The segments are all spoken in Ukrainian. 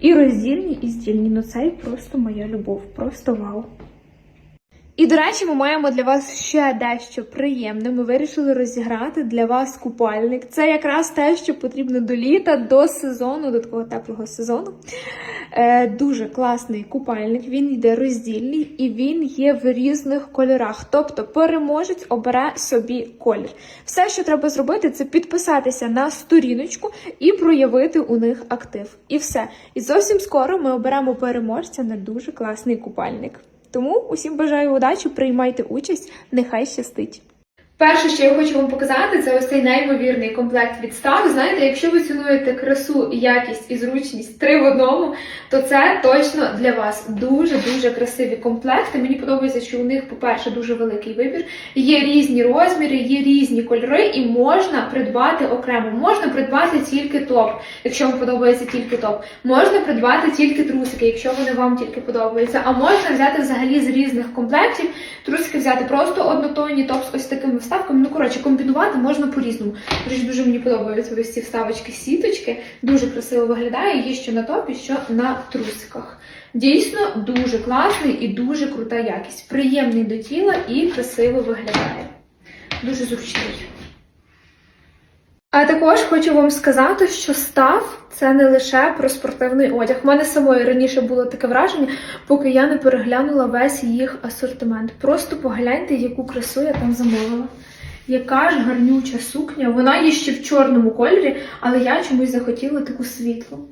І роздільні, і здільні. Ну це просто моя любов, просто вау. І, до речі, ми маємо для вас ще дещо приємне. Ми вирішили розіграти для вас купальник. Це якраз те, що потрібно до літа, до сезону, до такого теплого сезону. Е, дуже класний купальник. Він йде роздільний і він є в різних кольорах. Тобто переможець обере собі колір. Все, що треба зробити, це підписатися на сторіночку і проявити у них актив. І все. І зовсім скоро ми оберемо переможця на дуже класний купальник. Тому усім бажаю удачі, приймайте участь, нехай щастить. Перше, що я хочу вам показати, це ось цей неймовірний комплект від Став. Знаєте, якщо ви цінуєте красу, якість і зручність три в одному, то це точно для вас дуже дуже красиві комплекти. Мені подобається, що у них, по-перше, дуже великий вибір. Є різні розміри, є різні кольори, і можна придбати окремо. Можна придбати тільки топ, якщо вам подобається тільки топ. Можна придбати тільки трусики, якщо вони вам тільки подобаються. А можна взяти взагалі з різних комплектів. Трусики взяти просто однотонні, топ з ось такими вставками. Ну, коротше, комбінувати можна по-різному. Речі, дуже мені подобаються ось ці вставочки, сіточки. Дуже красиво виглядає. Є що на топі, що на трусиках. Дійсно дуже класний і дуже крута якість. Приємний до тіла і красиво виглядає. Дуже зручний. А також хочу вам сказати, що став це не лише про спортивний одяг. У мене самої раніше було таке враження, поки я не переглянула весь їх асортимент. Просто погляньте, яку красу я там замовила. Яка ж гарнюча сукня. Вона є ще в чорному кольорі, але я чомусь захотіла таку світлу.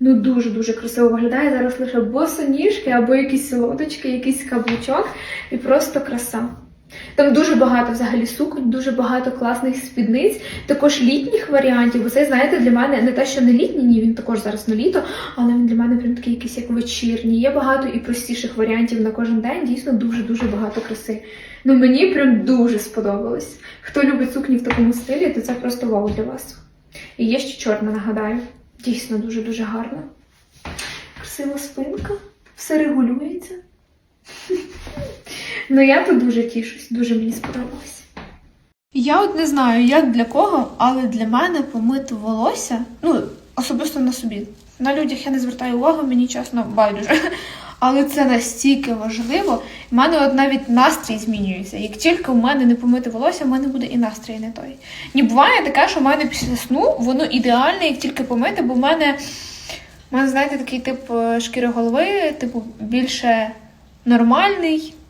Ну дуже-дуже красиво виглядає. Зараз лише босоніжки або якісь лодочки, якийсь каблучок і просто краса. Там дуже багато взагалі суконь, дуже багато класних спідниць, також літніх варіантів. Бо це, знаєте, для мене не те, що не літній, ні, він також зараз на літо, але він для мене прям такий якийсь як вечірній. Є багато і простіших варіантів на кожен день. Дійсно, дуже-дуже багато краси. Ну мені прям дуже сподобалось. Хто любить сукні в такому стилі, то це просто вау для вас. І є ще чорна, нагадаю. Дійсно дуже-дуже гарна. Красива спинка, все регулюється. Ну я тут дуже тішусь, дуже мені сподобалось. Я от не знаю, як для кого, але для мене помити волосся, ну, особисто на собі. На людях я не звертаю увагу, мені чесно байдуже. Але це настільки важливо. У мене от навіть настрій змінюється. Як тільки в мене не помити волосся, в мене буде і настрій не той. Ні, буває таке, що в мене після сну воно ідеальне, як тільки помити, бо в мене, в мене знаєте, такий тип е, шкіри голови, типу, більше нормальний,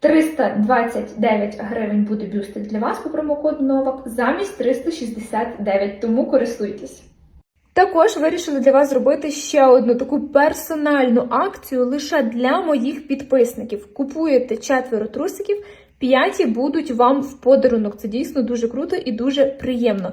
329 гривень буде бюстик для вас по промокоду Новак замість 369, тому користуйтесь. Також вирішили для вас зробити ще одну таку персональну акцію лише для моїх підписників. Купуєте четверо трусиків, п'яті будуть вам в подарунок. Це дійсно дуже круто і дуже приємно.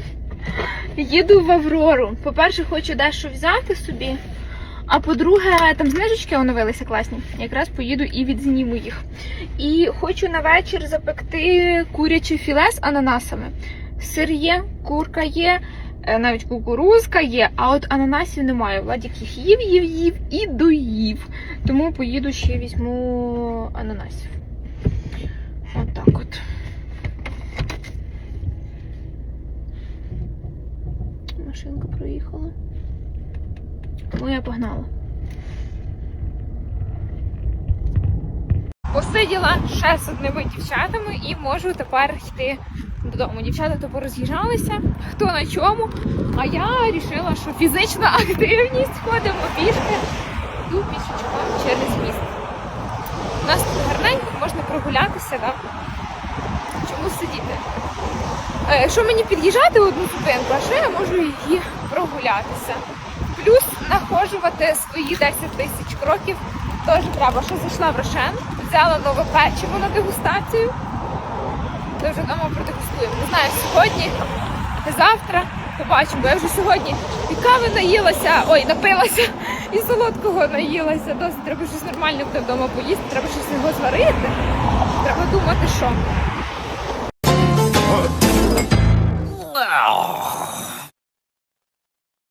Їду в Аврору. По-перше, хочу дещо взяти собі. А по-друге, там знижечки оновилися класні. Якраз поїду і відзніму їх. І хочу на вечір запекти куряче філе з ананасами. Сир є, курка є, е, навіть кукурузка є, а от ананасів немає. Владік їх їв, їв, їв і доїв. Тому поїду ще візьму ананасів. Отак от. Машинка проїхала. Ну, я погнала. Посиділа ще з одними дівчатами і можу тепер йти додому. Дівчата то пороз'їжджалися, хто на чому. А я вирішила, що фізична активність ходимо пішки, йду пішечком через міст. У нас тут гарненько, можна прогулятися, так? Чому сидіти? Е, Якщо мені під'їжджати одну зупинку, а що я можу її прогулятися? Плюс нахожувати свої 10 тисяч кроків теж треба. Що зайшла в Рошен, взяла нове печиво на дегустацію. Це вже вдома продегустуємо. Не знаю, сьогодні, завтра побачимо, бо я вже сьогодні і кави наїлася, ой, напилася, і солодкого наїлася. Досить треба щось нормальне буде вдома поїсти, треба щось його зварити. Треба думати, що.